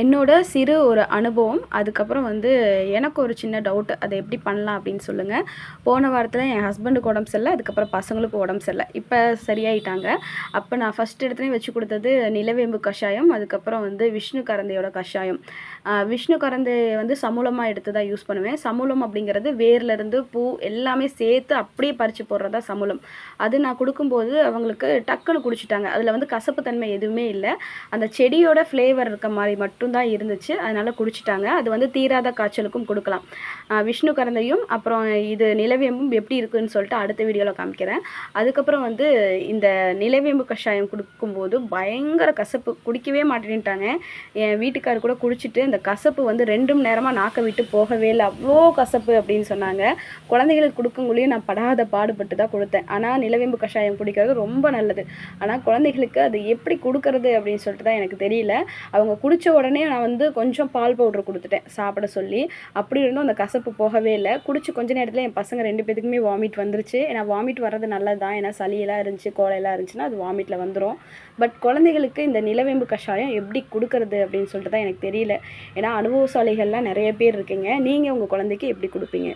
என்னோட சிறு ஒரு அனுபவம். அதுக்கப்புறம் வந்து எனக்கு ஒரு சின்ன டவுட் அதை எப்படி பண்ணலாம் அப்படின்னு சொல்லுங்கள் போன வாரத்தில் என் ஹஸ்பண்டுக்கு உடம்பு சரியில்லை அதுக்கப்புறம் பசங்களுக்கு உடம்பு சரியில்லை. இப்போ சரியாயிட்டாங்க. அப்போ நான் ஃபஸ்ட் இடத்துலையும் வச்சு கொடுத்தது நிலவேம்பு கஷாயம் அதுக்கப்புறம் வந்து விஷ்ணு கரந்தையோட கஷாயம். விஷ்ணு கரந்தை வந்து சமூலமாக எடுத்து தான் யூஸ் பண்ணுவேன். சமூலம் அப்படிங்கிறது வேர்லேருந்து பூ எல்லாமே சேர்த்து அப்படியே பறித்து போடுறதா சமூலம். அது நான் கொடுக்கும்போது அவங்களுக்கு டக்குன்னு குடிச்சிட்டாங்க. அதில் வந்து கசப்பு தன்மை எதுவுமே இல்லை. அந்த செடியோட ஃப்ளேவர் இருக்க மாதிரி மட்டும் மட்டும்தான் இருந்துச்சு. அதனால் குடிச்சிட்டாங்க. அது வந்து தீராத காய்ச்சலுக்கும் கொடுக்கலாம். விஷ்ணு கரந்தையும் அப்புறம் இது நிலவேம்பும் எப்படி இருக்குதுன்னு சொல்லிட்டு அடுத்த வீடியோவில் காமிக்கிறேன். அதுக்கப்புறம் வந்து இந்த நிலவேம்பு கஷாயம் கொடுக்கும்போது பயங்கர கசப்பு குடிக்கவே மாட்டேன்ட்டாங்க. என் வீட்டுக்கார் கூட குடிச்சிட்டு அந்த கசப்பு வந்து ரெண்டு மணி நேரமாக நாக்க விட்டு போகவே இல்லை. அவ்வளோ கசப்பு அப்படின்னு சொன்னாங்க. குழந்தைகளுக்கு கொடுக்கங்குள்ளேயும் நான் படாத பாடுபட்டு தான் கொடுத்தேன். ஆனால் நிலவேம்பு கஷாயம் குடிக்கிறது ரொம்ப நல்லது. ஆனால் குழந்தைகளுக்கு அது எப்படி கொடுக்கறது அப்படின்னு சொல்லிட்டு தான் எனக்கு தெரியல. அவங்க குடித்த உடனே நான் வந்து கொஞ்சம் பால் பவுடர் கொடுத்துட்டேன் சாப்பிட சொல்லி. அப்படி இருந்தும் அந்த கசப்பு போகவே இல்லை. குடிச்சு கொஞ்ச நேரத்தில் என் பசங்க ரெண்டு பேத்துக்குமே வாமிட் வந்துருச்சு. ஏன்னா வாமிட் வர்றது நல்லது தான் ஏன்னா சளியெல்லாம் இருந்துச்சு கோலையெல்லாம் இருந்துச்சுன்னா அது வாமிட்டில் வந்துடும் பட் குழந்தைகளுக்கு இந்த நிலவேம்பு கஷாயம் எப்படி கொடுக்கறது அப்படின்னு சொல்லிட்டு தான் எனக்கு தெரியல. ஏன்னா அனுபவசாலிகள்லாம் நிறைய பேர் இருக்கீங்க. நீங்கள் உங்கள் குழந்தைக்கு எப்படி கொடுப்பீங்க?